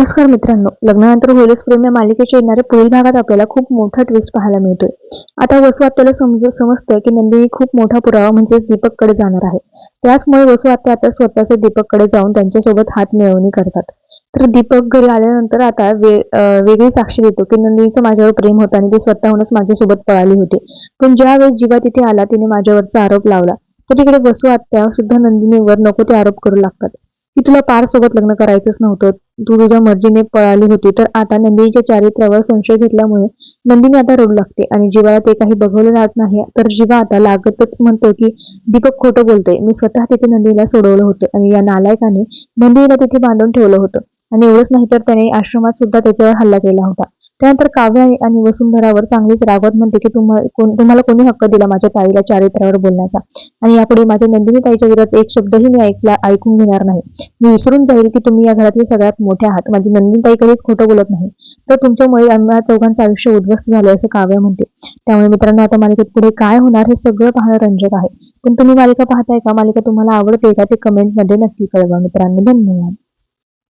नमस्कार मित्रांनो. लग्नानंतर होईलच प्रेम या मालिकेच्या येणाऱ्या पुढील भागात आपल्याला खूप मोठा ट्विस्ट पाहायला मिळतोय. आता वसू आत्याला समज समजतंय की नंदिनी खूप मोठा पुरावा म्हणजे दीपककडे जाणार आहे. त्याचमुळे वसू आत्या आता स्वतःचे दीपककडे जाऊन त्यांच्यासोबत हात मिळवणी करतात. तर दीपक घरी आल्यानंतर आता वे वेगळी साक्षी देतो की नंदिनीचं माझ्यावर प्रेम होतं आणि ती स्वतःहूनच माझ्यासोबत पळाली होती. पण ज्यावेळेस जीवा तिथे आला तिने माझ्यावरचा आरोप लावला. तर तिकडे वसू आत्या सुद्धा नंदिनीवर नको ते आरोप करू लागतात. की तुला पार सोबत लग्न करायचंच नव्हतं. तू तुझ्या मर्जीने पळाली होती. तर आता नंदिनीच्या चारित्र्यावर संशय घेतल्यामुळे नंदिनी आता रडू लागते आणि जीवाला ते काही बघवलं जात नाही. तर जीवा आता लागतच म्हणतो की दीपक खोटं बोलतोय. मी स्वतः तिथे नंदिनीला सोडवलं होतं आणि या नालायकाने नंदिनीला तिथे बांधून ठेवलं होतं. आणि एवढंच नाही तर त्याने आश्रमात सुद्धा त्याच्यावर हल्ला केला होता. त्यानंतर काव्य आणि- आणि वसुंधरावर चांगलीच रागवत म्हणते की तुम्हाला तुम्हाला कोणी हक्क दिला माझ्या ताईला चारित्र्यावर बोलण्याचा? आणि यापुढे माझ्या नंदिनी ताईच्या विरोधात एक शब्दही मी ऐकला ऐकून घेणार नाही. मी विसरून जाईल की तुम्ही या घरातले सगळ्यात मोठे आहात. माझी नंदिनी ताई कधीच खोटं बोलत नाही. तर तुमच्यामुळे आम्हाला चौघांचं आयुष्य उद्ध्वस्त झालं असं काव्य म्हणते. त्यामुळे मित्रांनो आता मालिकेत पुढे काय होणार हे सगळं पाहणं रंजक आहे. पण तुम्ही मालिका पाहताय का? मालिका तुम्हाला आवडते का? ते कमेंटमध्ये नक्की कळवा मित्रांनो. धन्यवाद.